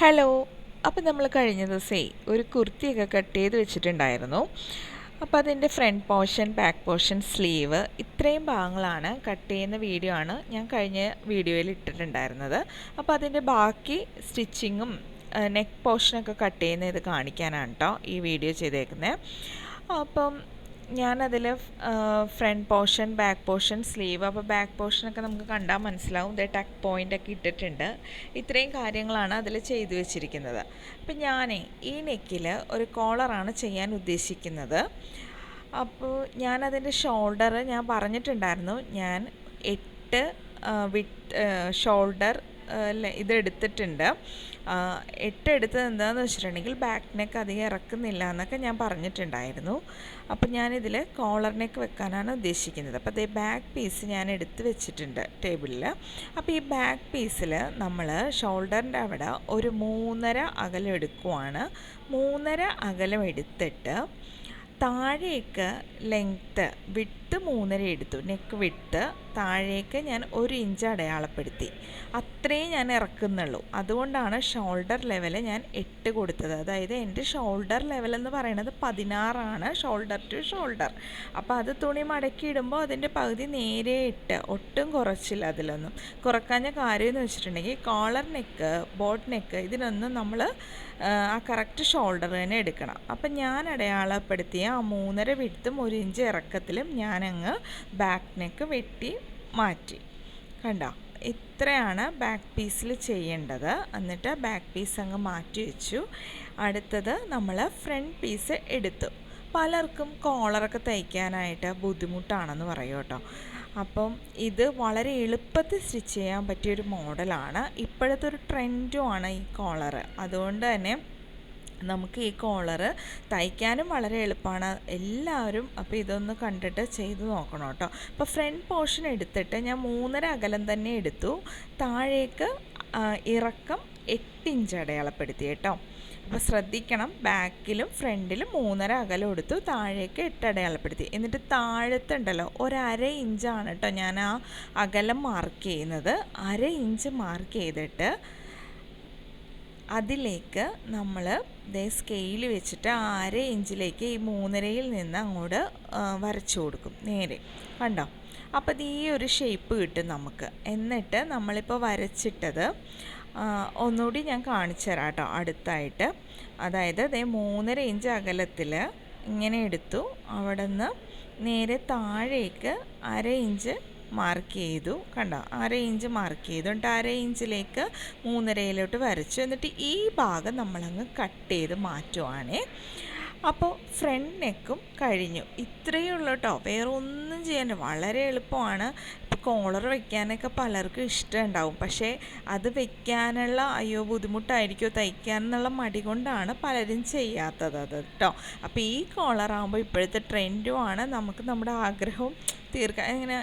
Hello. അപ്പോൾ നമ്മൾ കഴിഞ്ഞ ദിവസേ ഒരു കുർത്തിയൊക്കെ കട്ട് ചെയ്ത് വെച്ചിട്ടുണ്ടായിരുന്നു. അപ്പോൾ അതിന്റെ front portion back portion sleeve ഇത്രയും ഭാഗങ്ങളാണ് കട്ട് ചെയ്യുന്ന വീഡിയോ ആണ് ഞാൻ കഴിഞ്ഞ വീഡിയോയിൽ ഇട്ടിട്ടുണ്ടായിരുന്നത്. അപ്പോൾ അതിന്റെ ബാക്കി സ്റ്റിച്ചിങ്ങും നെക്ക് പോർഷനൊക്കെ കട്ട് ചെയ്യുന്ന ഇത് കാണിക്കാനാണ് കേട്ടോ ഈ വീഡിയോ ചെയ്തേക്കുന്നത് അപ്പം ഞാനതിൽ front portion back portion sleeve അപ്പോൾ ബാക്ക് പോർഷനൊക്കെ നമുക്ക് കണ്ടാൽ മനസ്സിലാവും. ദേ ടക്ക് പോയിന്റ് ഒക്കെ ഇട്ടിട്ടുണ്ട്. ഇത്രയും കാര്യങ്ങളാണ് അതിൽ ചെയ്തു വെച്ചിരിക്കുന്നത്. അപ്പം ഞാൻ ഈ നെക്കിൽ ഒരു കോളറാണ് ചെയ്യാൻ ഉദ്ദേശിക്കുന്നത്. അപ്പോൾ ഞാനതിന്റെ ഷോൾഡർ ഞാൻ പറഞ്ഞിട്ടുണ്ടായിരുന്നു ഞാൻ എട്ട് വിട്ട് ഷോൾഡർ ഇത് എട്ടെടുത്തത് എന്താണെന്ന് വെച്ചിട്ടുണ്ടെങ്കിൽ ബാക്ക് നെക്ക് അധികം ഇറക്കുന്നില്ല എന്നൊക്കെ ഞാൻ പറഞ്ഞിട്ടുണ്ടായിരുന്നു. അപ്പോൾ ഞാനിതിൽ കോളർ നെക്ക് വെക്കാനാണ് ഉദ്ദേശിക്കുന്നത്. അപ്പോൾ അതേ ബാക്ക് പീസ് ഞാൻ എടുത്ത് വെച്ചിട്ടുണ്ട് ടേബിളിൽ അപ്പോൾ ഈ ബാക്ക് പീസിൽ നമ്മൾ ഷോൾഡറിന്റെ അവിടെ ഒരു മൂന്നര അകലം എടുക്കുവാണ്. മൂന്നര അകലം എടുത്തിട്ട് താഴേക്ക് ലെങ്ത്ത് വിട്ട് മൂന്നര എടുത്തു. നെക്ക് വിട്ട് താഴേക്ക് ഞാൻ ഒരു ഇഞ്ച് അടയാളപ്പെടുത്തി. അത്രയും ഞാൻ ഇറക്കുന്നുള്ളൂ. അതുകൊണ്ടാണ് ഷോൾഡർ ലെവൽ ഞാൻ എട്ട് കൊടുത്തത്. അതായത് എന്റെ ഷോൾഡർ ലെവൽ എന്ന് പറയുന്നത് പതിനാറാണ്. ഷോൾഡർ ടു ഷോൾഡർ അപ്പോൾ അത് തുണി മടക്കി ഇടുമ്പോൾ അതിന്റെ പകുതി നേരെ ഇട്ട് ഒട്ടും കുറച്ചില്ല അതിലൊന്നും. കുറക്കാഞ്ഞ കാര്യം എന്ന് വെച്ചിട്ടുണ്ടെങ്കിൽ കോളർ നെക്ക് ബോട്ട് നെക്ക് ഇതിനൊന്നും നമ്മൾ ആ കറക്റ്റ് ഷോൾഡർ തന്നെ എടുക്കണം. അപ്പം ഞാൻ അടയാളപ്പെടുത്തിയ ആ മൂന്നര വിടുത്തും ഒരു ഇഞ്ച് ഇറക്കത്തിലും ഞാനങ്ങ് ബാക്ക് നെക്ക് വെട്ടി മാറ്റി. കണ്ടോ? ഇത്രയാണ് ബാക്ക് പീസിൽ ചെയ്യേണ്ടത്. എന്നിട്ട് ബാക്ക് പീസ് അങ്ങ് മാറ്റി വെച്ചു. അടുത്തത് നമ്മൾ ഫ്രണ്ട് പീസ് എടുത്തു. പലർക്കും കോളറൊക്കെ തയ്ക്കാനായിട്ട് ബുദ്ധിമുട്ടാണെന്ന് പറയും കേട്ടോ. അപ്പം ഇത് വളരെ എളുപ്പത്തിൽ സ്റ്റിച്ച് ചെയ്യാൻ പറ്റിയൊരു മോഡലാണ് ഇപ്പോഴത്തെ ഒരു ട്രെൻഡുമാണ് ഈ കോളർ അതുകൊണ്ട് തന്നെ നമുക്ക് ഈ കോളറ് തയ്ക്കാനും വളരെ എളുപ്പമാണ്. എല്ലാവരും അപ്പോൾ ഇതൊന്ന് കണ്ടിട്ട് ചെയ്ത് നോക്കണം കേട്ടോ. അപ്പോൾ ഫ്രണ്ട് പോർഷൻ എടുത്തിട്ട് ഞാൻ മൂന്നര അകലം തന്നെ എടുത്തു. താഴേക്ക് ഇറക്കം എട്ട് ഇഞ്ച് അടയാളപ്പെടുത്തി കേട്ടോ. അപ്പോൾ ശ്രദ്ധിക്കണം ബാക്കിലും ഫ്രണ്ടിലും മൂന്നര അകലം എടുത്തു താഴേക്ക് എട്ട് അടയാളപ്പെടുത്തി. എന്നിട്ട് താഴത്തുണ്ടല്ലോ ഒരര ഇഞ്ചാണ് കേട്ടോ ഞാൻ ആ അകലം മാർക്ക് ചെയ്യുന്നത്. അര ഇഞ്ച് മാർക്ക് ചെയ്തിട്ട് അതിലേക്ക് നമ്മൾ ദേ സ്കെയിൽ വെച്ചിട്ട് അര ഇഞ്ചിലേക്ക് ഈ മൂന്നരയിൽ നിന്ന് അങ്ങോട്ട് വരച്ചു കൊടുക്കും. നേരെ. കണ്ടോ? അപ്പോൾ ഈ ഒരു ഷേപ്പ് കിട്ടും നമുക്ക്. എന്നിട്ട് നമ്മളിപ്പോൾ വരച്ചിട്ടത് ഒന്നുകൂടി ഞാൻ കാണിച്ചു തരാം കേട്ടോ അടുത്തായിട്ട്. അതായത് അതേ മൂന്നര ഇഞ്ച് അകലത്തിൽ ഇങ്ങനെ എടുത്തു. അവിടെ നിന്ന് നേരെ താഴേക്ക് അര ഇഞ്ച് മാർക്ക് ചെയ്തു. കണ്ടോ? അര ഇഞ്ച് മാർക്ക് ചെയ്തു. എന്നിട്ട് അര ഇഞ്ചിലേക്ക് മൂന്നരയിലോട്ട് വരച്ചു. എന്നിട്ട് ഈ ഭാഗം നമ്മളങ്ങ് കട്ട് ചെയ്ത് മാറ്റുവാണേ. അപ്പോൾ ഫ്രണ്ട് നെക്കും കഴിഞ്ഞു. ഇത്രയേ ഉള്ളൂ കേട്ടോ വേറെ ഒന്നും ചെയ്യാൻ വളരെ എളുപ്പമാണ്. കോളർ വെക്കാനൊക്കെ പലർക്കും ഇഷ്ടമുണ്ടാവും പക്ഷേ അത് വെക്കാനുള്ള അയ്യോ ബുദ്ധിമുട്ടായിരിക്കുമോ തയ്ക്കാൻ എന്നുള്ള മടി കൊണ്ടാണ് പലരും ചെയ്യാത്തത് അത് കേട്ടോ അപ്പോൾ ഈ കോളർ ആകുമ്പോൾ ഇപ്പോഴത്തെ ട്രെൻഡുമാണ് നമുക്ക് നമ്മുടെ ആഗ്രഹവും തീർക്കാൻ ഇങ്ങനെ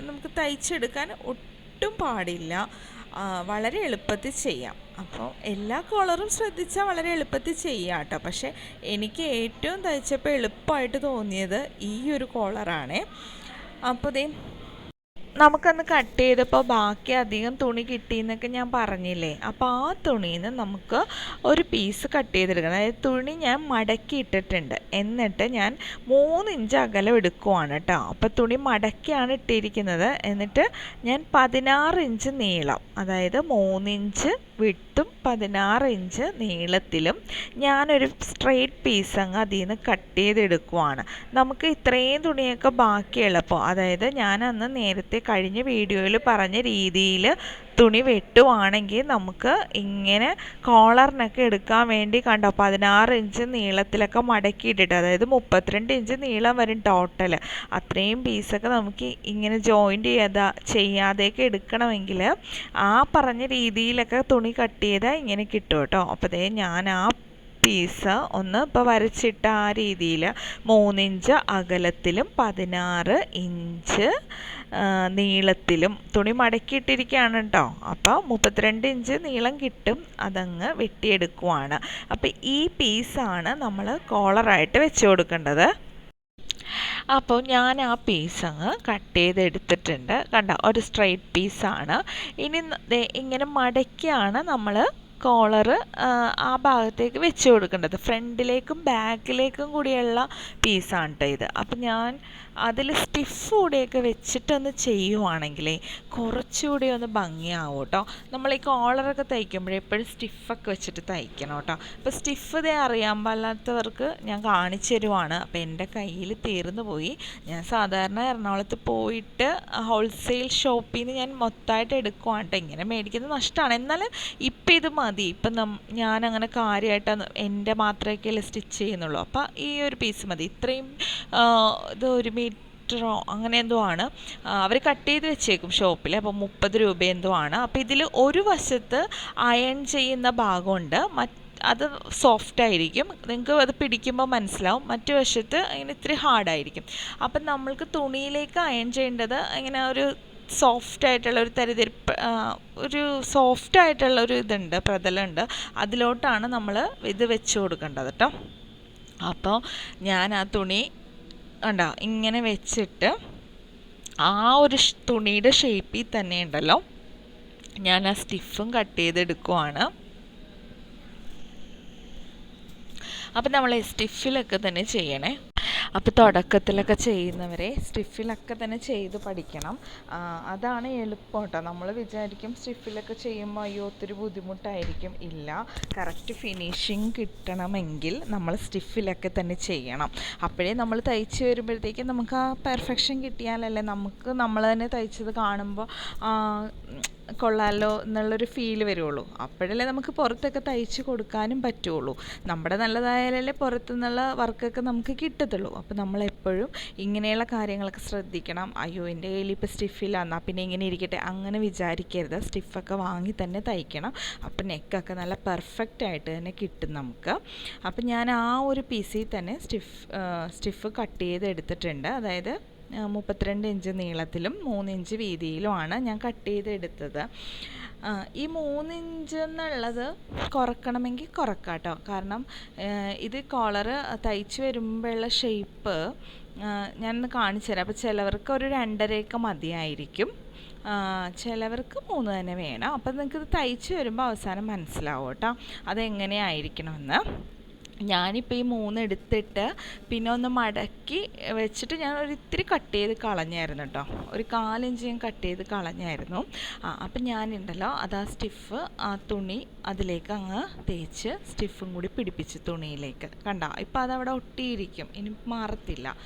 നമുക്ക് തയ്ച്ചെടുക്കാൻ ഒട്ടും പാടില്ല. വളരെ എളുപ്പത്തിൽ ചെയ്യാം. അപ്പോൾ എല്ലാ കോളറും ശ്രദ്ധിച്ചാൽ വളരെ എളുപ്പത്തിൽ ചെയ്യാം കേട്ടോ പക്ഷേ എനിക്ക് ഏറ്റവും തയ്ച്ചപ്പോൾ എളുപ്പമായിട്ട് തോന്നിയത് ഈ ഒരു കോളറാണേ. അപ്പോൾ ദേ നമുക്കന്ന് കട്ട് ചെയ്തപ്പോൾ ബാക്കി അധികം തുണി കിട്ടിയെന്നൊക്കെ ഞാൻ പറഞ്ഞില്ലേ? അപ്പോൾ ആ തുണിയിൽ നിന്ന് നമുക്ക് ഒരു പീസ് കട്ട് ചെയ്തെടുക്കണം അതായത് തുണി ഞാൻ മടക്കി ഇട്ടിട്ടുണ്ട് എന്നിട്ട് ഞാൻ മൂന്ന് ഇഞ്ച് അകലം എടുക്കുവാണ് കേട്ടോ അപ്പോൾ തുണി മടക്കിയാണ് ഇട്ടിരിക്കുന്നത്. എന്നിട്ട് ഞാൻ പതിനാറ് ഇഞ്ച് നീളം അതായത് മൂന്നിഞ്ച് വിട്ടും പതിനാറ് ഇഞ്ച് നീളത്തിലും ഞാനൊരു സ്ട്രെയിറ്റ് പീസ് അങ്ങ് അതിൽ നിന്ന് കട്ട് ചെയ്തെടുക്കുവാണ് നമുക്ക് ഇത്രയും തുണിയൊക്കെ ബാക്കിയുള്ളപ്പോൾ അതായത് ഞാൻ അന്ന് നേരത്തെ കഴിഞ്ഞ വീഡിയോയിൽ പറഞ്ഞ രീതിയിൽ തുണി വെട്ടുവാണെങ്കിൽ നമുക്ക് ഇങ്ങനെ കോളറിനൊക്കെ എടുക്കാൻ വേണ്ടി കണ്ടോ പതിനാറ് ഇഞ്ച് നീളത്തിലൊക്കെ മടക്കിയിട്ടിട്ട് അതായത് മുപ്പത്തിരണ്ട് ഇഞ്ച് നീളം വരും ടോട്ടൽ അത്രയും പീസൊക്കെ നമുക്ക് ഇങ്ങനെ ജോയിന്റ് ചെയ്യാതെ ചെയ്യാതെയൊക്കെ എടുക്കണമെങ്കിൽ ആ പറഞ്ഞ രീതിയിലൊക്കെ തുണി കട്ട് ചെയ്താൽ ഇങ്ങനെ കിട്ടും കേട്ടോ. അപ്പോൾ ഞാൻ ആ പീസ് ഒന്ന്. ഇപ്പോൾ വരച്ചിട്ട ആ രീതിയിൽ മൂന്നിഞ്ച് അകലത്തിലും പതിനാറ് ഇഞ്ച് നീളത്തിലും. തുണി മടക്കിയിട്ടിരിക്കുകയാണ് കേട്ടോ അപ്പോൾ മുപ്പത്തിരണ്ട് ഇഞ്ച് നീളം കിട്ടും. അതങ്ങ് വെട്ടിയെടുക്കുവാണ്. അപ്പോൾ ഈ പീസാണ് നമ്മൾ കോളറായിട്ട് വെച്ച് കൊടുക്കേണ്ടത്. അപ്പോൾ ഞാൻ ആ പീസ് അങ്ങ് കട്ട് ചെയ്തെടുത്തിട്ടുണ്ട്. കണ്ട? ഒരു സ്ട്രെയിറ്റ് പീസാണ്. ഇനി ഇങ്ങനെ മടക്കിയാണ് നമ്മൾ കോളറ് ആ ഭാഗത്തേക്ക് വെച്ച് കൊടുക്കേണ്ടത്. ഫ്രണ്ടിലേക്കും ബാക്കിലേക്കും കൂടിയുള്ള പീസാണ് കേട്ടോ ഇത്. അപ്പം ഞാൻ അതിൽ സ്റ്റിഫ് കൂടെയൊക്കെ വെച്ചിട്ടൊന്ന് ചെയ്യുവാണെങ്കിലേ കുറച്ചുകൂടി ഒന്ന് ഭംഗിയാവും കേട്ടോ നമ്മൾ ഈ കോളറൊക്കെ തയ്ക്കുമ്പോഴേ എപ്പോഴും സ്റ്റിഫൊക്കെ വെച്ചിട്ട് തയ്ക്കണം കേട്ടോ അപ്പോൾ സ്റ്റിഫ് ഇതേ അറിയാൻ പാടില്ലാത്തവർക്ക് ഞാൻ കാണിച്ചു തരുവാണ്. അപ്പോൾ എന്റെ കയ്യിൽ തീർന്നു പോയി. ഞാൻ സാധാരണ എറണാകുളത്ത് പോയിട്ട് ഹോൾസെയിൽ ഷോപ്പിൽ നിന്ന് ഞാൻ മൊത്തമായിട്ട് എടുക്കുവാണ് കേട്ടോ ഇങ്ങനെ മേടിക്കുന്നത് നഷ്ടമാണ്. എന്നാലും ഇപ്പം ഇത് മതി. ഇപ്പം നം അങ്ങനെ കാര്യമായിട്ട് എന്റെ മാത്രമൊക്കെയല്ലേ സ്റ്റിച്ച് ചെയ്യുന്നുള്ളൂ. അപ്പോൾ ഈ ഒരു പീസ് മതി. ഇത്രയും ഇത് ഒരു മീറ്ററോ അങ്ങനെ എന്തോ ആണ്. അവർ കട്ട് ചെയ്ത് വെച്ചേക്കും ഷോപ്പിൽ അപ്പോൾ മുപ്പത് രൂപ എന്തോ ആണ്. അപ്പോൾ ഇതിൽ ഒരു വശത്ത് അയൺ ചെയ്യുന്ന ഭാഗമുണ്ട്. അത് സോഫ്റ്റ് ആയിരിക്കും. നിങ്ങൾക്ക് അത് പിടിക്കുമ്പോൾ മനസ്സിലാവും. മറ്റു വശത്ത് ഇങ്ങനെ ഇത്തിരി ഹാർഡായിരിക്കും അപ്പം നമ്മൾക്ക് തുണിയിലേക്ക് അയൺ ചെയ്യേണ്ടത് ഇങ്ങനെ ഒരു സോഫ്റ്റ് ആയിട്ടുള്ള ഒരു തരിതിരിപ്പ് ഒരു സോഫ്റ്റ് ആയിട്ടുള്ള ഒരു ഇതുണ്ട് പ്രതലുണ്ട്. അതിലോട്ടാണ് നമ്മൾ ഇത് വെച്ച് കൊടുക്കേണ്ടത് കേട്ടോ അപ്പോൾ ഞാൻ ആ തുണി കണ്ട? ഇങ്ങനെ വെച്ചിട്ട് ആ ഒരു തുണിയുടെ ഷേപ്പിൽ തന്നെ ഉണ്ടല്ലോ. ഞാൻ ആ സ്റ്റിഫും കട്ട് ചെയ്തെടുക്കുവാണ്. അപ്പം നമ്മൾ സ്റ്റിഫിലൊക്കെ തന്നെ ചെയ്യണേ. അപ്പോൾ തുടക്കത്തിലൊക്കെ ചെയ്യുന്നവരെ സ്റ്റിഫിലൊക്കെ തന്നെ ചെയ്ത് പഠിക്കണം. അതാണ് എളുപ്പം കേട്ടോ നമ്മൾ വിചാരിക്കും സ്റ്റിഫിലൊക്കെ ചെയ്യുമ്പോൾ അയ്യോ ഒത്തിരി ബുദ്ധിമുട്ടായിരിക്കും. ഇല്ല. കറക്റ്റ് ഫിനിഷിങ് കിട്ടണമെങ്കിൽ നമ്മൾ സ്റ്റിഫിലൊക്കെ തന്നെ ചെയ്യണം. അപ്പോഴേ നമ്മൾ തയ്ച്ച് വരുമ്പോഴത്തേക്കും നമുക്ക് ആ പെർഫെക്ഷൻ കിട്ടിയാലല്ലേ നമുക്ക് നമ്മൾ തന്നെ തയ്ച്ചത് കാണുമ്പോൾ കൊള്ളാലോ എന്നുള്ളൊരു ഫീൽ വരുള്ളൂ. അപ്പോഴല്ലേ നമുക്ക് പുറത്തൊക്കെ തയ്ച്ച് കൊടുക്കാനും പറ്റുള്ളൂ. നമ്മുടെ നല്ലതായാലല്ലേ പുറത്തുനിന്നുള്ള വർക്കൊക്കെ നമുക്ക് കിട്ടത്തുള്ളൂ. അപ്പോൾ നമ്മളെപ്പോഴും ഇങ്ങനെയുള്ള കാര്യങ്ങളൊക്കെ ശ്രദ്ധിക്കണം. അയ്യോ എന്റെ കയ്യിൽ ഇപ്പോൾ സ്റ്റിഫില്ല എന്നാൽ പിന്നെ ഇങ്ങനെ ഇരിക്കട്ടെ. അങ്ങനെ വിചാരിക്കരുത്. സ്റ്റിഫൊക്കെ വാങ്ങി തന്നെ തയ്ക്കണം. അപ്പോൾ നെക്കൊക്കെ നല്ല പെർഫെക്റ്റ് ആയിട്ട് തന്നെ കിട്ടും നമുക്ക്. അപ്പോൾ ഞാൻ ആ ഒരു പീസിൽ തന്നെ സ്റ്റിഫ് സ്റ്റിഫ് കട്ട് ചെയ്ത് എടുത്തിട്ടുണ്ട് അതായത് മുപ്പത്തിരണ്ട് ഇഞ്ച് നീളത്തിലും മൂന്ന് ഇഞ്ച് വീതിയിലുമാണ് ഞാൻ കട്ട് ചെയ്തെടുത്തത്. ഈ മൂന്ന് ഇഞ്ച് എന്നുള്ളത് കുറക്കണമെങ്കിൽ കുറക്കാം കേട്ടോ കാരണം ഇത് കോളറ് തയ്ച്ച് വരുമ്പോഴുള്ള ഷേപ്പ് ഞാനൊന്ന് കാണിച്ചു തരാം. അപ്പോൾ ചിലവർക്ക് ഒരു രണ്ടരയൊക്കെ മതിയായിരിക്കും. ചിലവർക്ക് മൂന്ന് തന്നെ വേണം. അപ്പോൾ നിങ്ങൾക്ക് ഇത് തയ്ച്ച് വരുമ്പോൾ അവസാനം മനസ്സിലാവും കേട്ടോ. അതെങ്ങനെയായിരിക്കണമെന്ന്. ഞാനിപ്പോൾ ഈ മൂന്ന് എടുത്തിട്ട് പിന്നെ ഒന്ന് മടക്കി വെച്ചിട്ട് ഞാൻ ഒരു ഇത്തിരി കട്ട് ചെയ്ത് കളഞ്ഞായിരുന്നു കേട്ടോ ഒരു കാലിഞ്ച് ഞാൻ കട്ട് ചെയ്ത് കളഞ്ഞായിരുന്നു. ആ അപ്പം ഞാനുണ്ടല്ലോ അത് ആ സ്റ്റിഫ് ആ തുണി അതിലേക്ക് അങ്ങ് തേച്ച് സ്റ്റിഫും കൂടി പിടിപ്പിച്ച് തുണിയിലേക്ക്. കണ്ട? ഇപ്പം അതവിടെ ഒട്ടിയിരിക്കും. ഇനി മാറത്തില്ല.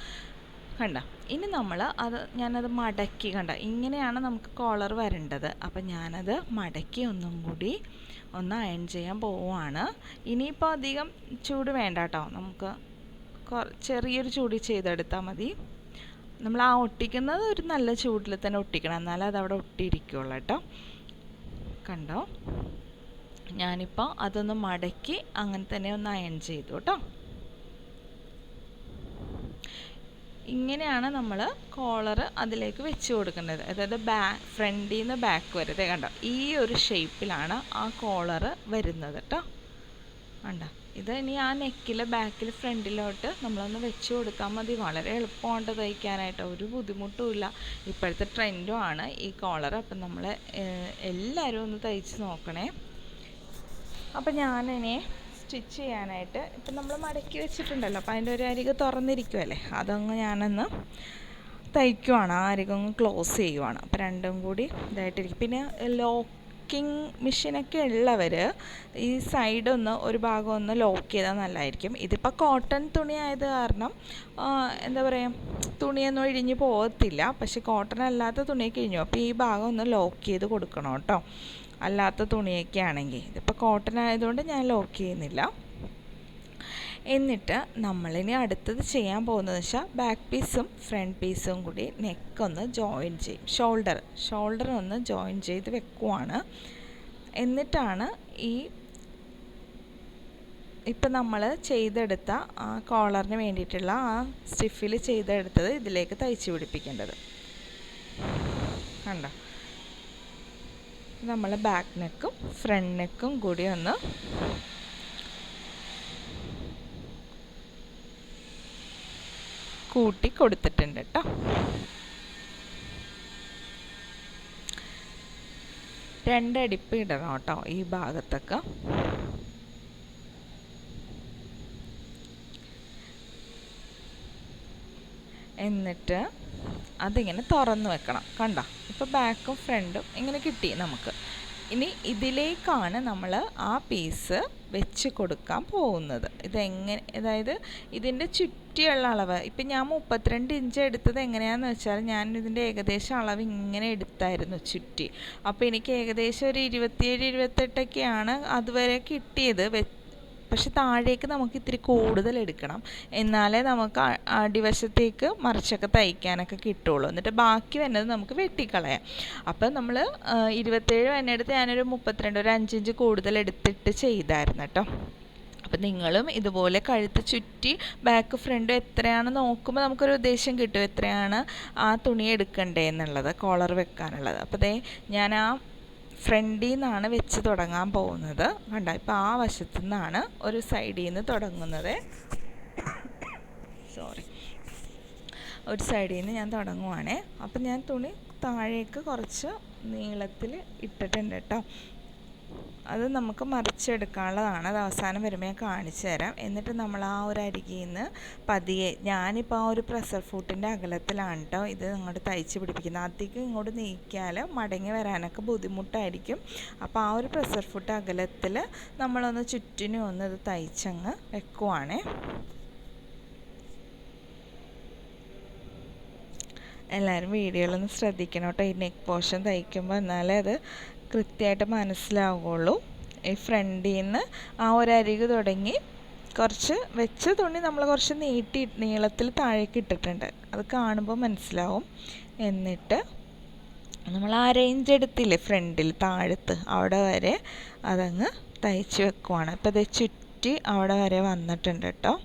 കണ്ട? ഇനി നമ്മൾ അത് ഞാനത് മടക്കി കണ്ട? ഇങ്ങനെയാണ് നമുക്ക് കോളർ വരേണ്ടത്. അപ്പം ഞാനത് മടക്കി ഒന്നും കൂടി ഒന്ന് അയൺ ചെയ്യാൻ പോവുകയാണ് ഇനിയിപ്പോൾ അധികം ചൂട് വേണ്ട കേട്ടോ നമുക്ക് ചെറിയൊരു ചൂടി ചെയ്തെടുത്താൽ മതി. നമ്മൾ ആ ഒട്ടിക്കുന്നത് ഒരു നല്ല ചൂടിൽ തന്നെ ഒട്ടിക്കണം. എന്നാലേ അതവിടെ ഒട്ടിയിരിക്കുള്ളൂ കേട്ടോ. കണ്ടോ? ഞാനിപ്പോൾ അതൊന്ന് മടക്കി അങ്ങനെ തന്നെ ഒന്ന് അയൺ ചെയ്തു കേട്ടോ. ഇങ്ങനെയാണ് നമ്മൾ കോളർ അതിലേക്ക് വെച്ച് കൊടുക്കേണ്ടത് അതായത് ബാക്ക് ഫ്രണ്ടിൽ നിന്ന് ബാക്ക് വരെ കണ്ടോ? ഈ ഒരു ഷേപ്പിലാണ് ആ കോളർ വരുന്നത് കേട്ടോ കണ്ടോ? ഇത് ഇനി ആ നെക്കിൽ ബാക്കിൽ ഫ്രണ്ടിലോട്ട് നമ്മളൊന്ന് വെച്ച് കൊടുത്താൽ മതി. വളരെ എളുപ്പമുണ്ട് തയ്ക്കാനായിട്ട്. ഒരു ബുദ്ധിമുട്ടുമില്ല ഇപ്പോഴത്തെ ട്രെൻഡും ആണ് ഈ കോളർ അപ്പം നമ്മൾ എല്ലാവരും ഒന്ന് തയ്ച്ച് നോക്കണേ. അപ്പം ഞാനിനി സ്റ്റിച്ച് ചെയ്യാനായിട്ട് ഇപ്പം നമ്മൾ മടക്കി വെച്ചിട്ടുണ്ടല്ലോ. അപ്പം അതിന്റെ ഒരു അരികെ തുറന്നിരിക്കുമല്ലേ അതങ്ങ് ഞാനൊന്ന് തയ്ക്കുവാണ്. ആ അരികൊന്ന് ക്ലോസ് ചെയ്യുവാണ്. അപ്പം രണ്ടും കൂടി ഇതായിട്ടിരിക്കും. പിന്നെ ലോക്കിംഗ് മെഷീനൊക്കെ ഉള്ളവർ ഈ സൈഡൊന്ന് ഒരു ഭാഗം ഒന്ന് ലോക്ക് ചെയ്താൽ നല്ലതായിരിക്കും ഇതിപ്പോൾ കോട്ടൺ തുണി ആയത് കാരണം എന്താ പറയുക തുണിയൊന്നും ഇഴിഞ്ഞ് പോകത്തില്ല. പക്ഷേ കോട്ടൺ അല്ലാത്ത തുണിയൊക്കെ ഇഴിഞ്ഞു. അപ്പോൾ ഈ ഭാഗം ഒന്ന് ലോക്ക് ചെയ്ത് കൊടുക്കണം കേട്ടോ. അല്ലാത്ത തുണിയൊക്കെ ആണെങ്കിൽ. ഇതിപ്പോൾ കോട്ടൺ ആയതുകൊണ്ട് ഞാൻ ലോക്ക് ചെയ്യുന്നില്ല. എന്നിട്ട് നമ്മളിനി അടുത്തത് ചെയ്യാൻ പോകുന്നത് വെച്ചാൽ ബാക്ക് പീസും ഫ്രണ്ട് പീസും കൂടി നെക്ക് ഒന്ന് ജോയിൻ ചെയ്യും. ഷോൾഡർ ഷോൾഡർ ഒന്ന് ജോയിൻ ചെയ്ത് വെക്കുവാണ്. എന്നിട്ടാണ് ഈ ഇപ്പം നമ്മൾ ചെയ്തെടുത്ത ആ കോളറിന് വേണ്ടിയിട്ടുള്ള ആ സ്റ്റിഫിൽ ചെയ്തെടുത്തത് ഇതിലേക്ക് തയ്ച്ച് പിടിപ്പിക്കേണ്ടത്. കണ്ടോ? നമ്മൾ ബാക്ക് നെക്കും ഫ്രണ്ട് നെക്കും കൂടി ഒന്ന് കൂട്ടി കൊടുത്തിട്ടുണ്ട് കേട്ടോ രണ്ടടിപ്പ് ഇടണം കേട്ടോ ഈ ഭാഗത്തൊക്കെ. എന്നിട്ട് അതിങ്ങനെ തുറന്ന് വെക്കണം. കണ്ട? ഇപ്പോൾ ബാക്കും ഫ്രണ്ടും ഇങ്ങനെ കിട്ടി നമുക്ക്. ഇനി ഇതിലേക്കാണ് നമ്മൾ ആ പീസ് വെച്ച് കൊടുക്കാൻ പോകുന്നത്. ഇതെങ്ങനെ അതായത് ഇതിന്റെ ചുറ്റിയുള്ള അളവ്. ഇപ്പം ഞാൻ മുപ്പത്തിരണ്ട് ഇഞ്ച് എടുത്തത് എങ്ങനെയാണെന്ന് വെച്ചാൽ ഞാൻ ഇതിന്റെ ഏകദേശം അളവ് ഇങ്ങനെ എടുത്തായിരുന്നു ചുറ്റി. അപ്പോൾ എനിക്ക് ഏകദേശം ഒരു ഇരുപത്തിയേഴ് ഇരുപത്തെട്ടൊക്കെയാണ് അതുവരെ കിട്ടിയത് പക്ഷെ താഴേക്ക് നമുക്ക് ഇത്തിരി കൂടുതൽ എടുക്കണം. എന്നാലേ നമുക്ക് അടിവശത്തേക്ക് മറിച്ചൊക്കെ തയ്ക്കാനൊക്കെ കിട്ടുള്ളൂ എന്നിട്ട് ബാക്കി വരുന്നത് നമുക്ക് വെട്ടിക്കളയാം. അപ്പം നമ്മൾ ഇരുപത്തേഴ് എടുത്ത് ഞാനൊരു മുപ്പത്തിരണ്ട് ഒരു അഞ്ചിഞ്ച് കൂടുതൽ എടുത്തിട്ട് ചെയ്തായിരുന്നു കേട്ടോ. അപ്പം നിങ്ങളും ഇതുപോലെ കഴുത്ത് ചുറ്റി ബാക്ക് ഫ്രണ്ട് എത്രയാണ് നോക്കുമ്പോൾ നമുക്കൊരു ഉദ്ദേശം കിട്ടും. എത്രയാണ് ആ തുണി എടുക്കണ്ടേ എന്നുള്ളത് കോളർ വെക്കാനുള്ളത്. അപ്പോൾ ദേ ഞാൻ ആ ഫ്രണ്ടിൽ നിന്നാണ് വെച്ച് തുടങ്ങാൻ പോകുന്നത്. കണ്ട ഇപ്പോൾ ആ വശത്തു നിന്നാണ് ഒരു സൈഡിൽ നിന്ന് തുടങ്ങുന്നത്. സോറി ഒരു സൈഡിൽ നിന്ന് ഞാൻ തുടങ്ങുവാണേ. അപ്പം ഞാൻ തുണി താഴേക്ക് കുറച്ച് നീളത്തിൽ ഇട്ടിട്ടുണ്ട് കേട്ടോ അത് നമുക്ക് മറിച്ചെടുക്കാനുള്ളതാണ്. അത് അവസാനം വരുമ്പോൾ ഞാൻ കാണിച്ചു തരാം. എന്നിട്ട് നമ്മൾ ആ ഒരു അരികിൽ നിന്ന് പതിയെ ഞാനിപ്പോൾ ആ ഒരു പ്രഷർ ഫൂട്ടിന്റെ അകലത്തിലാണ് കേട്ടോ ഇത് ഇങ്ങോട്ട് തയ്ച്ച് പിടിപ്പിക്കുന്നത്. അധികം ഇങ്ങോട്ട് നീക്കിയാൽ മടങ്ങി വരാനൊക്കെ ബുദ്ധിമുട്ടായിരിക്കും. അപ്പോൾ ആ ഒരു പ്രഷർ ഫുട്ട് അകലത്തിൽ നമ്മളൊന്ന് ചുറ്റിനും ഒന്ന് ഇത് തയ്ച്ചങ്ങ് വെക്കുവാണേ. എല്ലാവരും വീഡിയോയിലൊന്ന് ശ്രദ്ധിക്കണം കേട്ടോ ഈ നെക്ക് പോർഷൻ തയ്ക്കുമ്പോൾ എന്നാലേ അത് കൃത്യമായിട്ട് മനസ്സിലാവുകയുള്ളൂ. ഈ ഫ്രണ്ടിൽ നിന്ന് ആ ഒരു അരിക് തുടങ്ങി കുറച്ച് വെച്ച തുണി നമ്മൾ കുറച്ച് നീട്ടി നീളത്തിൽ താഴേക്ക് ഇട്ടിട്ടുണ്ട്. അത് കാണുമ്പോൾ മനസ്സിലാവും. എന്നിട്ട് നമ്മൾ ആ റേഞ്ച് എടുത്തില്ലേ ഫ്രണ്ടിൽ താഴത്ത് അവിടെ വരെ അതങ്ങ് തയ്ച്ച് വെക്കുവാണ്. അപ്പോൾ അത് ചുറ്റി അവിടെ വരെ വന്നിട്ടുണ്ട് കേട്ടോ.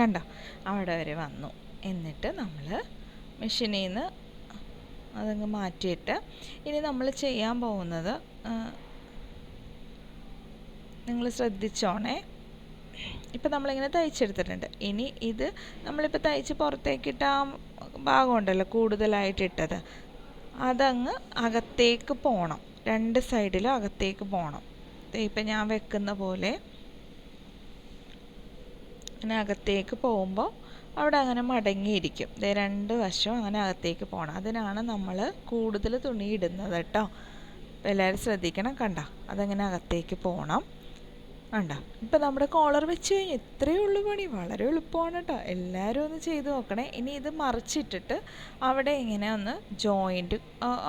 കണ്ടോ? അവിടെ വരെ വന്നു. എന്നിട്ട് നമ്മൾ മെഷീനിൽ നിന്ന് അതങ്ങ് മാറ്റിയിട്ട് ഇനി നമ്മൾ ചെയ്യാൻ പോകുന്നത് നിങ്ങൾ ശ്രദ്ധിച്ചോണേ. ഇപ്പം നമ്മളിങ്ങനെ തയ്ച്ചെടുത്തിട്ടുണ്ട്. ഇനി ഇത് നമ്മളിപ്പോൾ തയ്ച്ച് പുറത്തേക്കിട്ട ആ ഭാഗമുണ്ടല്ലോ കൂടുതലായിട്ട് ഇട്ടത്. അതങ്ങ് അകത്തേക്ക് പോകണം രണ്ട് സൈഡിലും അകത്തേക്ക് പോകണം ഇപ്പം ഞാൻ വെക്കുന്ന പോലെ അങ്ങനെ അകത്തേക്ക് പോകുമ്പോൾ അവിടെ അങ്ങനെ മടങ്ങിയിരിക്കും. ദേ രണ്ട് വശവും അങ്ങനെ അകത്തേക്ക് പോകണം അതിനാണ് നമ്മൾ കൂടുതൽ തുണി ഇടുന്നത് കേട്ടോ. എല്ലാവരും ശ്രദ്ധിക്കണം കണ്ട. അതങ്ങനെ അകത്തേക്ക് പോകണം കണ്ട ഇപ്പം നമ്മുടെ കോളർ വെച്ച് കഴിഞ്ഞ് ഇത്രയേ ഉള്ളൂ പണി. വളരെ എളുപ്പമാണ് കേട്ടോ എല്ലാവരും ഒന്ന് ചെയ്ത് നോക്കണേ. ഇനി ഇത് മറിച്ചിട്ടിട്ട് അവിടെ ഇങ്ങനെ ഒന്ന് ജോയിന്റ്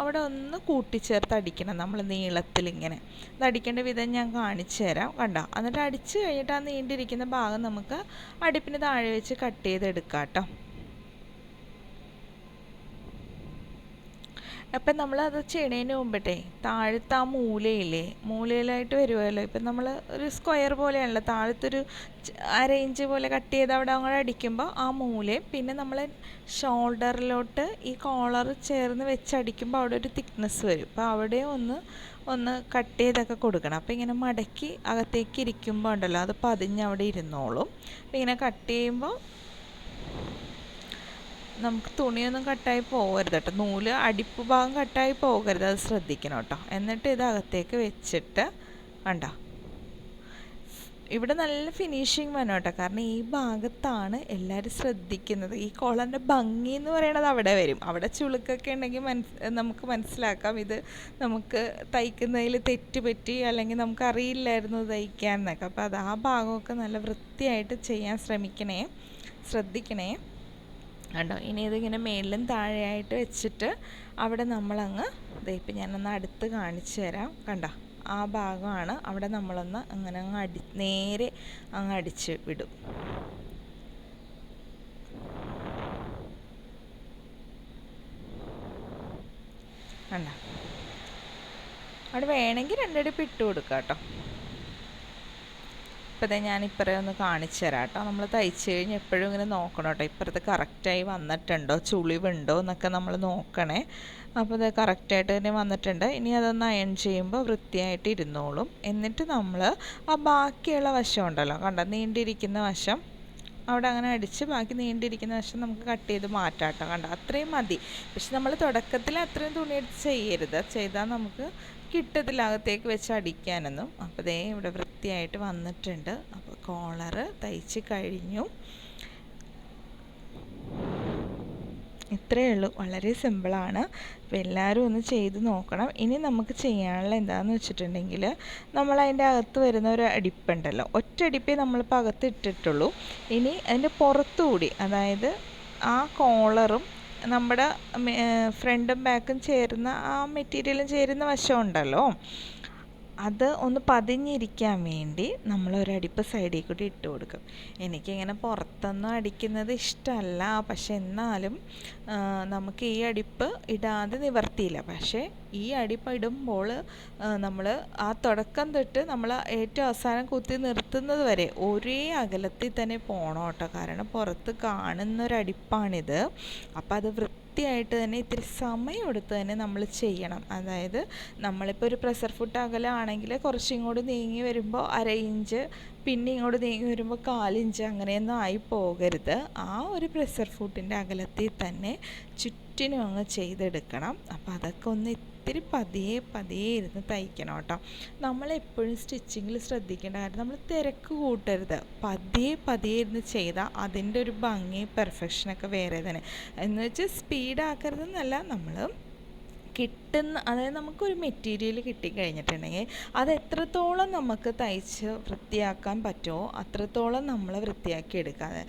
അവിടെ ഒന്ന് കൂട്ടിച്ചേർത്ത് അടിക്കണം. നമ്മൾ നീളത്തിൽ ഇങ്ങനെ ഇത് അടിക്കേണ്ട വിധം ഞാൻ കാണിച്ചു തരാം. കണ്ടോ? എന്നിട്ട് അടിച്ച് കഴിഞ്ഞിട്ട് ആ നീണ്ടിരിക്കുന്ന ഭാഗം നമുക്ക് അടുപ്പിന് താഴെ വെച്ച് കട്ട് ചെയ്തെടുക്കാം കേട്ടോ അപ്പം നമ്മൾ അത് ചെയ്യണതിന് മുമ്പട്ടെ താഴത്തെ ആ മൂലയില്ലേ മൂലയിലായിട്ട് വരുമല്ലോ ഇപ്പം നമ്മൾ ഒരു സ്ക്വയർ പോലെയാണല്ലോ താഴത്തൊരു ഇഞ്ച് പോലെ കട്ട് ചെയ്ത് അവിടെ അങ്ങോട്ട് അടിക്കുമ്പോൾ ആ മൂലയും പിന്നെ നമ്മൾ ഷോൾഡറിലോട്ട് ഈ കോളർ ചേർന്ന് വെച്ചടിക്കുമ്പോൾ അവിടെ ഒരു തിക്നെസ് വരും. അപ്പോൾ അവിടെ ഒന്ന് ഒന്ന് കട്ട് ചെയ്തൊക്കെ കൊടുക്കണം. അപ്പോൾ ഇങ്ങനെ മടക്കി അകത്തേക്ക് ഇരിക്കുമ്പോൾ ഉണ്ടല്ലോ അത് പതിഞ്ഞ് അവിടെ ഇരുന്നോളും ഇങ്ങനെ കട്ട് ചെയ്യുമ്പോൾ നമുക്ക് തുണിയൊന്നും കട്ടായി പോകരുത് കേട്ടോ. നൂൽ അടിപ്പ് ഭാഗം കട്ടായി പോകരുത് അത് ശ്രദ്ധിക്കണം കേട്ടോ. എന്നിട്ട് ഇത് അകത്തേക്ക് വെച്ചിട്ട് കണ്ട? ഇവിടെ നല്ല ഫിനിഷിങ് വേണം കേട്ടോ. കാരണം ഈ ഭാഗത്താണ് എല്ലാവരും ശ്രദ്ധിക്കുന്നത്. ഈ കോളറിന്റെ ഭംഗി എന്ന് പറയുന്നത് അവിടെ വരും. അവിടെ ചുളുക്കൊക്കെ ഉണ്ടെങ്കിൽ മനസ് നമുക്ക് മനസ്സിലാക്കാം. ഇത് നമുക്ക് തയ്ക്കുന്നതിൽ തെറ്റ് പറ്റി അല്ലെങ്കിൽ നമുക്ക് അറിയില്ലായിരുന്നു തയ്ക്കാൻ എന്നൊക്കെ. അപ്പോൾ അത് ആ ഭാഗമൊക്കെ നല്ല വൃത്തിയായിട്ട് ചെയ്യാൻ ശ്രമിക്കണേ ശ്രദ്ധിക്കണേ. കണ്ടോ? ഇനി ഇതിങ്ങനെ മേളിലും താഴെയായിട്ട് വെച്ചിട്ട് അവിടെ നമ്മളങ്ങ് ഇപ്പം ഞാനൊന്ന് അടുത്ത് കാണിച്ചു തരാം. കണ്ടോ? ആ ഭാഗമാണ് അവിടെ നമ്മളൊന്ന് അങ്ങനെ അങ്ങ് അടി നേരെ അങ്ങ് അടിച്ച് വിടും. കണ്ട? അവിടെ വേണമെങ്കിൽ രണ്ടടി ഇട്ട് കൊടുക്കാം കേട്ടോ. ഇപ്പം ഞാൻ ഇപ്പറേ ഒന്ന് കാണിച്ചു തരാം കേട്ടോ നമ്മൾ തയ്ച്ച് കഴിഞ്ഞ് എപ്പോഴും ഇങ്ങനെ നോക്കണം കേട്ടോ ഇപ്പുറത്ത് കറക്റ്റായി വന്നിട്ടുണ്ടോ? ചുളിവുണ്ടോ എന്നൊക്കെ നമ്മൾ നോക്കണേ. അപ്പോൾ ഇത് കറക്റ്റായിട്ട് തന്നെ വന്നിട്ടുണ്ട്. ഇനി അതൊന്ന് അയൺ ചെയ്യുമ്പോൾ വൃത്തിയായിട്ട് ഇരുന്നോളും. എന്നിട്ട് നമ്മൾ ആ ബാക്കിയുള്ള വശം ഉണ്ടല്ലോ കണ്ട? നീണ്ടിരിക്കുന്ന വശം. അവിടെ അങ്ങനെ അടിച്ച് ബാക്കി നീണ്ടിരിക്കുന്ന വശം നമുക്ക് കട്ട് ചെയ്ത് മാറ്റാട്ടോ. കണ്ടോ? അത്രയും മതി. പക്ഷെ നമ്മൾ തുടക്കത്തിൽ അത്രയും തുണി എടുത്ത് ചെയ്യരുത്. ചെയ്താൽ നമുക്ക് കിട്ടത്തില്ല അകത്തേക്ക് വെച്ച് അടിക്കാനൊന്നും അപ്പോൾ ദേ ഇവിടെ വൃത്തിയായിട്ട് വന്നിട്ടുണ്ട്. അപ്പോൾ കോളറ് തയ്ച്ച് കഴിഞ്ഞു. ഇത്രയേ ഉള്ളൂ. വളരെ സിമ്പിളാണ്. അപ്പോൾ എല്ലാവരും ഒന്ന് ചെയ്ത് നോക്കണം. ഇനി നമുക്ക് ചെയ്യാനുള്ള എന്താണെന്ന് വെച്ചിട്ടുണ്ടെങ്കിൽ നമ്മൾ അതിന്റെ അകത്ത് വരുന്ന ഒരു അടിപ്പുണ്ടല്ലോ. ഒറ്റ അടിപ്പേ നമ്മളിപ്പോൾ അകത്ത് ഇട്ടിട്ടുള്ളൂ. ഇനി അതിന്റെ പുറത്തുകൂടി അതായത് ആ കോളറും നമ്മുടെ ഫ്രണ്ടും ബാക്കും ചേരുന്ന ആ മെറ്റീരിയലും ചേരുന്ന വശം ഉണ്ടല്ലോ അത് ഒന്ന് പതിഞ്ഞിരിക്കാൻ വേണ്ടി നമ്മൾ ഒരു അടിപ്പ് സൈഡിൽ കൂടി ഇട്ട് കൊടുക്കും. എനിക്കിങ്ങനെ പുറത്തൊന്നും അടിക്കുന്നത് ഇഷ്ടമല്ല. പക്ഷെ എന്നാലും നമുക്ക് ഈ അടിപ്പ് ഇടാതെ നിവർത്തിയില്ല. പക്ഷേ ഈ അടിപ്പ് ഇടുമ്പോൾ നമ്മൾ ആ തുടക്കം തൊട്ട് നമ്മൾ ഏറ്റവും അവസാനം കുത്തി നിർത്തുന്നത് വരെ ഒരേ അകലത്തിൽ തന്നെ പോകണം കേട്ടോ. കാരണം പുറത്ത് കാണുന്നൊരടിപ്പാണിത്. അപ്പോൾ അത് വൃത്തിയായിട്ട് തന്നെ ഇത്തിരി സമയമെടുത്ത് തന്നെ നമ്മൾ ചെയ്യണം. അതായത് നമ്മളിപ്പോൾ ഒരു പ്രഷർ ഫുഡ് അകലാണെങ്കിൽ കുറച്ചിങ്ങോട്ട് നീങ്ങി വരുമ്പോൾ അര ഇഞ്ച് പിന്നെ ഇങ്ങോട്ട് നീങ്ങി വരുമ്പോൾ കാലിഞ്ച് അങ്ങനെയൊന്നും ആയി പോകരുത്. ആ ഒരു പ്രഷർ ഫുഡിന്റെ അകലത്തിൽ തന്നെ ചുറ്റിനും അങ്ങ് ചെയ്തെടുക്കണം. അപ്പോൾ അതൊക്കെ ഒന്ന് ഇത്തിരി പതിയെ പതിയെ ഇരുന്ന് തയ്ക്കണം കേട്ടോ. നമ്മളെപ്പോഴും സ്റ്റിച്ചിങ്ങിൽ ശ്രദ്ധിക്കേണ്ട കാര്യം നമ്മൾ തിരക്ക് കൂട്ടരുത്. പതിയെ പതിയെ ഇരുന്ന് ചെയ്താൽ അതിന്റെ ഒരു ഭംഗി പെർഫെക്ഷനൊക്കെ വേറെ തന്നെ. എന്ന് വെച്ചാൽ സ്പീഡാക്കരുതെന്നല്ല നമ്മൾ കിട്ടുന്ന അതായത് നമുക്കൊരു മെറ്റീരിയൽ കിട്ടിക്കഴിഞ്ഞിട്ടുണ്ടെങ്കിൽ അത് എത്രത്തോളം നമുക്ക് തയ്ച്ച് വൃത്തിയാക്കാൻ പറ്റുമോ അത്രത്തോളം നമ്മൾ വൃത്തിയാക്കി എടുക്കാതെ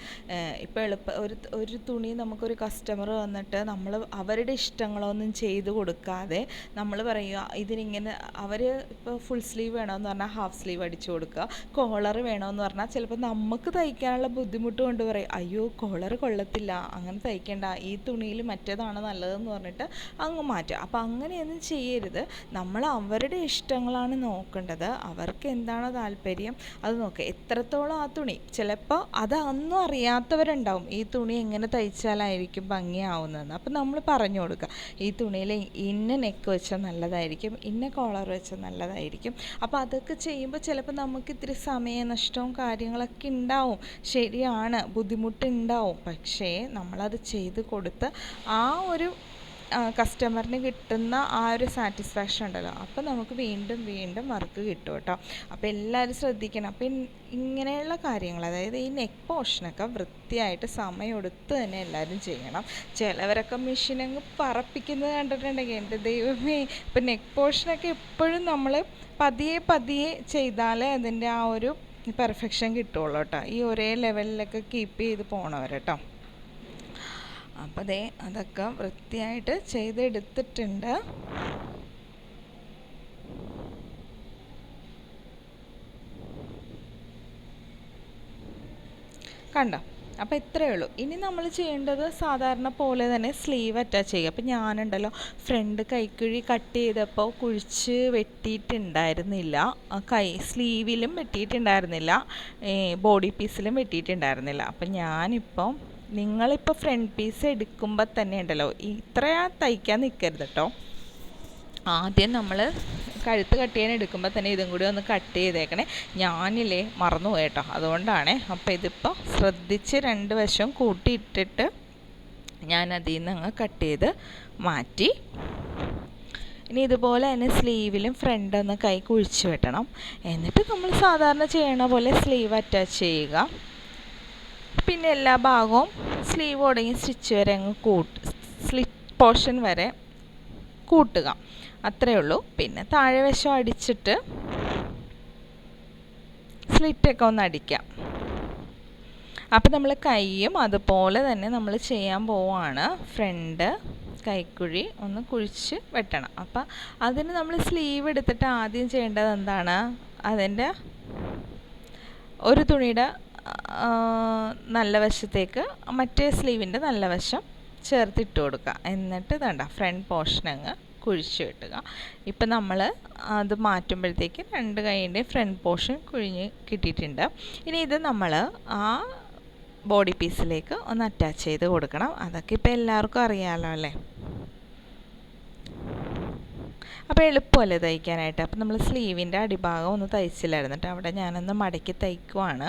ഇപ്പോൾ എളുപ്പ ഒരു ഒരു തുണി നമുക്കൊരു കസ്റ്റമർ വന്നിട്ട് നമ്മൾ അവരുടെ ഇഷ്ടങ്ങളൊന്നും ചെയ്ത് കൊടുക്കാതെ നമ്മൾ പറയുക ഇതിനിങ്ങനെ അവർ ഇപ്പോൾ ഫുൾ സ്ലീവ് വേണമെന്ന് പറഞ്ഞാൽ ഹാഫ് സ്ലീവ് അടിച്ചു കൊടുക്കുക. കോളർ വേണമെന്ന് പറഞ്ഞാൽ ചിലപ്പോൾ നമുക്ക് തയ്ക്കാനുള്ള ബുദ്ധിമുട്ട് കൊണ്ട് പറയും അയ്യോ കോളർ കൊള്ളത്തില്ല. അങ്ങനെ തയ്ക്കേണ്ട. ഈ തുണിയിൽ മറ്റേതാണ് നല്ലതെന്ന് പറഞ്ഞിട്ട് അങ്ങ് മാറ്റുക. അപ്പോൾ അങ്ങനെയൊന്നും ചെയ്യരുത്. നമ്മൾ അവരുടെ ഇഷ്ടങ്ങളാണ് നോക്കേണ്ടത്. അവർക്ക് എന്താണോ താല്പര്യം അത് നോക്കുക എത്രത്തോളം ആ തുണി? ചിലപ്പോൾ അത് അന്നും അറിയാത്തവരുണ്ടാവും. ഈ തുണി എങ്ങനെ തയ്ച്ചാലായിരിക്കും ഭംഗിയാവുന്നതെന്ന്. അപ്പം നമ്മൾ പറഞ്ഞു കൊടുക്കുക. ഈ തുണിയിൽ ഇന്ന നെക്ക് വെച്ചാൽ നല്ലതായിരിക്കും. ഇന്ന കോളർ വെച്ചാൽ നല്ലതായിരിക്കും. അപ്പോൾ അതൊക്കെ ചെയ്യുമ്പോൾ ചിലപ്പോൾ നമുക്ക് ഇത്തിരി സമയനഷ്ടവും കാര്യങ്ങളൊക്കെ ഉണ്ടാവും. ശരിയാണ്. ബുദ്ധിമുട്ടുണ്ടാവും. പക്ഷേ നമ്മളത് ചെയ്ത് കൊടുത്ത് ആ ഒരു കസ്റ്റമറിന് കിട്ടുന്ന ആ ഒരു സാറ്റിസ്ഫാക്ഷൻ ഉണ്ടല്ലോ. അപ്പോൾ നമുക്ക് വീണ്ടും വീണ്ടും വർക്ക് കിട്ടും കേട്ടോ. അപ്പോൾ എല്ലാവരും ശ്രദ്ധിക്കണം. അപ്പം ഇങ്ങനെയുള്ള കാര്യങ്ങൾ അതായത് ഈ നെക്ക് പോർഷനൊക്കെ വൃത്തിയായിട്ട് സമയമെടുത്ത് തന്നെ എല്ലാവരും ചെയ്യണം. ചിലവരൊക്കെ മെഷീൻ അങ്ങ് പറപ്പിക്കുന്നത് കണ്ടിട്ടുണ്ടെങ്കിൽ എന്റെ ദൈവമേ ഇപ്പം നെക്ക് പോർഷനൊക്കെ എപ്പോഴും നമ്മൾ പതിയെ പതിയെ ചെയ്താലേ അതിന്റെ ആ ഒരു പെർഫെക്ഷൻ കിട്ടുള്ളൂ കേട്ടോ. ഈ ഒരേ ലെവലിലൊക്കെ കീപ്പ് ചെയ്ത് പോണവർ അപ്പോൾ ദേ അതൊക്കെ വൃത്തിയായിട്ട് ചെയ്തെടുത്തിട്ടുണ്ട്. കണ്ടോ? അപ്പോൾ ഇത്രയേ ഉള്ളൂ. ഇനി നമ്മൾ ചെയ്യേണ്ടത് സാധാരണ പോലെ തന്നെ സ്ലീവ് അറ്റാച്ച് ചെയ്യുക. അപ്പം ഞാനുണ്ടല്ലോ ഫ്രണ്ട് കൈക്കുഴി കട്ട് ചെയ്തപ്പോൾ കുഴിച്ച് വെട്ടിയിട്ടുണ്ടായിരുന്നില്ല. കൈ സ്ലീവിലും വെട്ടിയിട്ടുണ്ടായിരുന്നില്ല. ബോഡി പീസിലും വെട്ടിയിട്ടുണ്ടായിരുന്നില്ല. അപ്പം ഞാനിപ്പം നിങ്ങളിപ്പോൾ ഫ്രണ്ട് പീസ് എടുക്കുമ്പോൾ തന്നെ ഉണ്ടല്ലോ. ഇത്രയാ തയ്ക്കാൻ നിൽക്കരുത് കേട്ടോ ആദ്യം നമ്മൾ കഴുത്ത് കട്ട് ചെയ്യാൻ എടുക്കുമ്പോൾ തന്നെ ഇതും കൂടി ഒന്ന് കട്ട് ചെയ്തേക്കണേ. ഞാനില്ലേ മറന്നു പോയേട്ടോ അതുകൊണ്ടാണ്. അപ്പോൾ ഇതിപ്പോൾ ശ്രദ്ധിച്ച് രണ്ട് വശം കൂട്ടിയിട്ടിട്ട് ഞാൻ അതിൽ നിന്ന് അങ്ങ് കട്ട് ചെയ്ത് മാറ്റി. ഇനി ഇതുപോലെ തന്നെ സ്ലീവിലും ഫ്രണ്ട് ഒന്ന് കൈ കുഴിച്ച് വെട്ടണം. എന്നിട്ട് നമ്മൾ സാധാരണ ചെയ്യണ പോലെ സ്ലീവ് അറ്റാച്ച് ചെയ്യുക. പിന്നെ എല്ലാ ഭാഗവും സ്ലീവ് തുടങ്ങി സ്റ്റിച്ച് വരെ അങ്ങ് കൂട്ട് സ്ലിപ്പ് പോർഷൻ വരെ കൂട്ടുക. അത്രയേ ഉള്ളൂ. പിന്നെ താഴെ വശം അടിച്ചിട്ട് സ്ലിറ്റൊക്കെ ഒന്ന് അടിക്കാം. അപ്പം നമ്മൾ കൈയും അതുപോലെ തന്നെ നമ്മൾ ചെയ്യാൻ പോവാണ്. ഫ്രണ്ട് കൈക്കുഴി ഒന്ന് കുഴിച്ച് വെട്ടണം. അപ്പം അതിന് നമ്മൾ സ്ലീവ് എടുത്തിട്ട് ആദ്യം ചെയ്യേണ്ടത് എന്താണ്? അതിന്റെ ഒരു തുണിയുടെ നല്ല വശത്തേക്ക് മറ്റേ സ്ലീവിന്റെ നല്ല വശം ചേർത്തിട്ട് കൊടുക്കുക. എന്നിട്ട് വേണ്ട ഫ്രണ്ട് പോർഷൻ അങ്ങ് കുഴിച്ച് വെട്ടുക. ഇപ്പം നമ്മൾ അത് മാറ്റുമ്പോഴത്തേക്ക് രണ്ട് കൈയിന്റെ ഫ്രണ്ട് പോർഷൻ കുഴിഞ്ഞ് കിട്ടിയിട്ടുണ്ട്. ഇനി ഇത് നമ്മൾ ആ ബോഡി പീസിലേക്ക് ഒന്ന് അറ്റാച്ച് ചെയ്ത് കൊടുക്കണം. അതൊക്കെ ഇപ്പോൾ എല്ലാവർക്കും അറിയാമല്ലോ അല്ലേ? അപ്പോൾ എളുപ്പമല്ലേ തയ്ക്കാനായിട്ട്? അപ്പോൾ നമ്മൾ സ്ലീവിന്റെ അടിഭാഗം ഒന്ന് തയ്ച്ചില്ലായിരുന്നു. കേട്ടോ അവിടെ ഞാനൊന്ന് മടക്കി തയ്ക്കുവാണ്.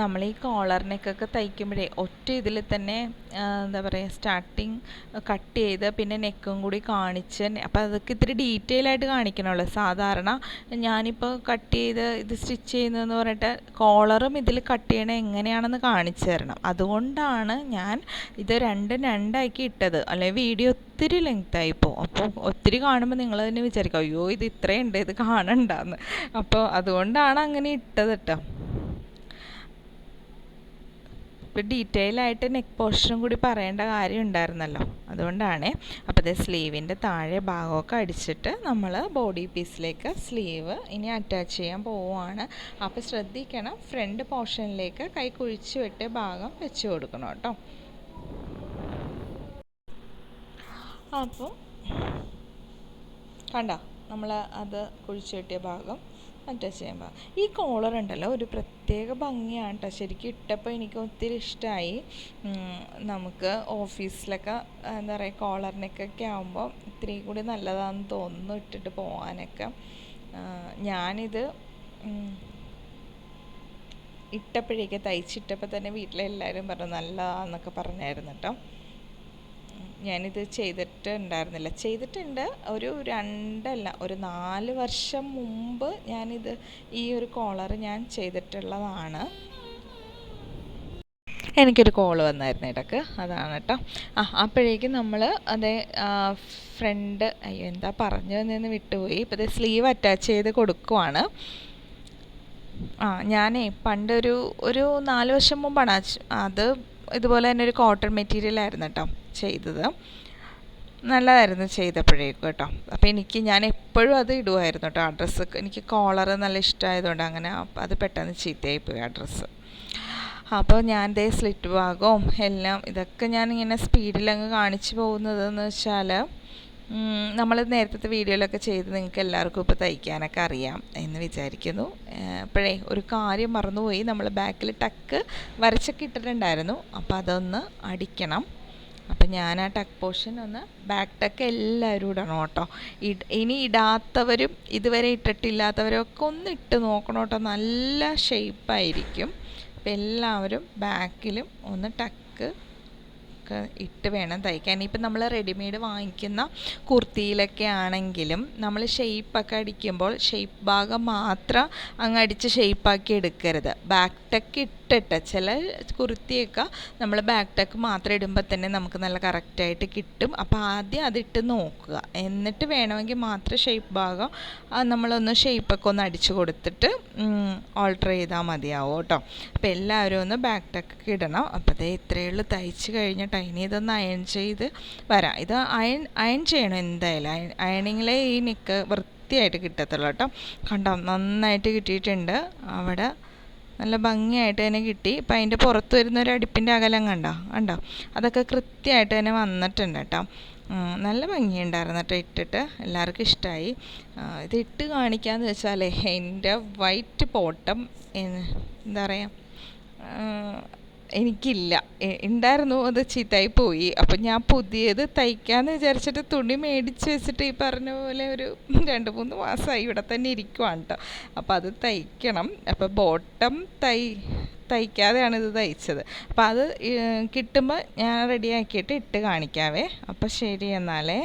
നമ്മൾ ഈ കോളർ നെക്കൊക്കെ തയ്ക്കുമ്പോഴേ ഒറ്റ ഇതിൽ തന്നെ എന്താ പറയുക സ്റ്റാർട്ടിങ് കട്ട് ചെയ്ത് പിന്നെ നെക്കും കൂടി കാണിച്ച് അപ്പോൾ അതൊക്കെ ഇത്തിരി ഡീറ്റെയിൽ ആയിട്ട് കാണിക്കണമല്ലോ. സാധാരണ ഞാനിപ്പോൾ കട്ട് ചെയ്ത് ഇത് സ്റ്റിച്ച് ചെയ്യുന്നതെന്ന് പറഞ്ഞിട്ട് കോളറും ഇതിൽ കട്ട് ചെയ്യണത് എങ്ങനെയാണെന്ന് കാണിച്ചു തരണം. അതുകൊണ്ടാണ് ഞാൻ ഇത് രണ്ടും രണ്ടാക്കി ഇട്ടത്. അല്ലെങ്കിൽ വീഡിയോ ഒത്തിരി ലെങ്ത് പോകും. അപ്പോൾ ഒത്തിരി കാണുമ്പോൾ നിങ്ങൾ തന്നെ വിചാരിക്കും അയ്യോ ഇത് ഇത്രയുണ്ട് ഇത് കാണണ്ടെന്ന്. അപ്പോൾ അതുകൊണ്ടാണ് അങ്ങനെ ഇട്ടത് കേട്ടോ ഇപ്പം ഡീറ്റെയിൽ ആയിട്ട് നെക്ക് പോർഷനും കൂടി പറയേണ്ട കാര്യം ഉണ്ടായിരുന്നല്ലോ. അതുകൊണ്ടാണ്. അപ്പോൾ ഇത് സ്ലീവിന്റെ താഴെ ഭാഗമൊക്കെ അടിച്ചിട്ട് നമ്മൾ ബോഡി പീസിലേക്ക് സ്ലീവ് ഇനി അറ്റാച്ച് ചെയ്യാൻ പോവുകയാണ് അപ്പോൾ ശ്രദ്ധിക്കണം ഫ്രണ്ട് പോർഷനിലേക്ക് കൈ കുഴിച്ചു വിട്ട് ഭാഗം വെച്ച് കൊടുക്കണം കേട്ടോ. അപ്പോൾ കണ്ടോ? നമ്മൾ അത് കുഴിച്ചു കെട്ടിയ ഭാഗം അറ്റാച്ച് ചെയ്യുമ്പോൾ ഈ കോളർ ഉണ്ടല്ലോ ഒരു പ്രത്യേക ഭംഗിയാണ് കേട്ടോ ശരിക്കും ഇട്ടപ്പോൾ എനിക്ക് ഒത്തിരി ഇഷ്ടമായി നമുക്ക് ഓഫീസിലൊക്കെ എന്താ പറയുക കോളറിനൊക്കെ ആകുമ്പോൾ ഇത്തിരി കൂടി നല്ലതാണെന്ന് തോന്നുന്നു ഇട്ടിട്ട് പോകാനൊക്കെ ഞാനിത് ഇട്ടപ്പോഴേക്ക് തയ്ച്ചിട്ടപ്പോൾ തന്നെ വീട്ടിലെല്ലാവരും പറഞ്ഞു നല്ലതാന്നൊക്കെ പറഞ്ഞായിരുന്നു കേട്ടോ ഞാനിത് ചെയ്തിട്ടുണ്ടായിരുന്നില്ല. ചെയ്തിട്ടുണ്ട്. ഒരു രണ്ടല്ല ഒരു നാല് വർഷം മുമ്പ് ഞാനിത് ഈ ഒരു കോളർ ഞാൻ ചെയ്തിട്ടുള്ളതാണ്. എനിക്കൊരു കോൾ വന്നായിരുന്നു ഇടയ്ക്ക് അതാണ് കേട്ടോ ആ അപ്പോഴേക്കും നമ്മൾ അതേ ഫ്രണ്ട് അയ്യോ എന്താ പറഞ്ഞു വന്നതെന്ന് വിട്ടുപോയി. ഇപ്പോൾ ഇത് സ്ലീവ് അറ്റാച്ച് ചെയ്ത് കൊടുക്കുവാണ്. ആ ഞാനേ പണ്ടൊരു ഒരു നാല് വർഷം മുമ്പാണ്. അത് ഇതുപോലെ തന്നെ ഒരു കോട്ടൺ മെറ്റീരിയൽ ആയിരുന്നു കേട്ടോ ചെയ്തത്. നല്ലതായിരുന്നു ചെയ്തപ്പോഴേക്കും കേട്ടോ. അപ്പോൾ എനിക്ക് ഞാൻ എപ്പോഴും അത് ഇടുമായിരുന്നു കേട്ടോ ആ ഡ്രസ്സ്. എനിക്ക് കോളർ നല്ല ഇഷ്ടമായതുകൊണ്ട് അങ്ങനെ അത് പെട്ടെന്ന് ചീത്തയായിപ്പോയി ആ ഡ്രസ്സ്. അപ്പോൾ ഞാൻ ദേ സ്ലിറ്റ് ഭാഗവും എല്ലാം ഇതൊക്കെ ഞാൻ ഇങ്ങനെ സ്പീഡിലങ്ങ് കാണിച്ചു പോകുന്നതെന്ന് വെച്ചാൽ നമ്മൾ നേരത്തെ വീഡിയോയിലൊക്കെ ചെയ്ത് നിങ്ങൾക്ക് എല്ലാവർക്കും ഇപ്പോൾ തയ്ക്കാനൊക്കെ അറിയാം എന്ന് വിചാരിക്കുന്നു. അപ്പോഴേ ഒരു കാര്യം മറന്നുപോയി. നമ്മൾ ബാക്കിൽ ടക്ക് വരച്ചൊക്കെ ഇട്ടിട്ടുണ്ടായിരുന്നു. അപ്പോൾ അതൊന്ന് അടിക്കണം. അപ്പം ഞാൻ ആ ടക്ക് പോർഷൻ ഒന്ന് ബാക്ക് ടക്ക് എല്ലാവരും ഇടണം കേട്ടോ. ഇനി ഇടാത്തവരും ഇതുവരെ ഇട്ടിട്ടില്ലാത്തവരും ഒക്കെ ഒന്ന് ഇട്ട് നോക്കണം കേട്ടോ. നല്ല ഷേപ്പായിരിക്കും അപ്പം എല്ലാവരും ബാക്കിലും ഒന്ന് ടക്ക് ഒക്കെ ഇട്ട് വേണം തയ്ക്കാൻ. ഇപ്പം നമ്മൾ റെഡിമെയ്ഡ് വാങ്ങിക്കുന്ന കുർത്തിയിലൊക്കെ ആണെങ്കിലും നമ്മൾ ഷെയ്പ്പൊക്കെ അടിക്കുമ്പോൾ ഷെയ്പ്പ് ഭാഗം മാത്രം അങ്ങ് അടിച്ച് ഷെയ്പ്പാക്കി എടുക്കരുത്. ബാക്ക് ടെക്ക് ഇട്ടിട്ട് ചില കുർത്തിയൊക്കെ നമ്മൾ ബാക്ക് ടക്ക് മാത്രം ഇടുമ്പോൾ തന്നെ നമുക്ക് നല്ല കറക്റ്റായിട്ട് കിട്ടും. അപ്പോൾ ആദ്യം അതിട്ട് നോക്കുക. എന്നിട്ട് വേണമെങ്കിൽ മാത്രം ഷേപ്പ് ഭാഗം നമ്മളൊന്ന് ഷെയ്പ്പൊക്കെ ഒന്ന് അടിച്ചു കൊടുത്തിട്ട് ഓൾട്ടർ ചെയ്താൽ മതിയാവും കേട്ടോ. അപ്പോൾ എല്ലാവരും ഒന്ന് ബാക്ക് ടക്ക് ഇടണം. അപ്പോൾ അതേ ഇത്രയേ ഉള്ളൂ. തയ്ച്ച് കേട്ടോ ഇനി ഇതൊന്ന് അയൺ ചെയ്ത് വരാം. ഇത് അയൺ അയൺ ചെയ്യണം എന്തായാലും. അയൺ അയണിങ്ങിലെ ഈ നിക്ക് വൃത്തിയായിട്ട് കിട്ടത്തുള്ളൂ കേട്ടോ. കണ്ടോ? നന്നായിട്ട് കിട്ടിയിട്ടുണ്ട്. അവിടെ നല്ല ഭംഗിയായിട്ട് തന്നെ കിട്ടി. ഇപ്പം അതിന്റെ പുറത്ത് വരുന്ന ഒരു അടുപ്പിന്റെ അകലം കണ്ടോ? കണ്ടോ? അതൊക്കെ കൃത്യമായിട്ട് തന്നെ വന്നിട്ടുണ്ട് കേട്ടോ. നല്ല ഭംഗിയുണ്ടായിരുന്നു കേട്ടോ ഇട്ടിട്ട്. എല്ലാവർക്കും ഇഷ്ടമായി ഇത് ഇട്ട് കാണിക്കാമെന്ന് വെച്ചാൽ എന്റെ വൈറ്റ് പോട്ടം എന്താ പറയുക എനിക്കില്ല. ഉണ്ടായിരുന്നു അത് ചീത്തയായി പോയി. അപ്പം ഞാൻ പുതിയത് തയ്ക്കാമെന്ന് വിചാരിച്ചിട്ട് തുണി മേടിച്ച് വെച്ചിട്ട് ഈ പറഞ്ഞ പോലെ ഒരു രണ്ട് മൂന്ന് മാസമായി ഇവിടെ തന്നെ ഇരിക്കുവാണ് കേട്ടോ അപ്പോൾ അത് തയ്ക്കണം. അപ്പോൾ ബോട്ടം തൈ തയ്ക്കാതെയാണ് ഇത് തയ്ച്ചത്. അപ്പോൾ അത് കിട്ടുമ്പോൾ ഞാൻ റെഡിയാക്കിയിട്ട് ഇട്ട് കാണിക്കാവേ. അപ്പോൾ ശരി എന്നാലേ.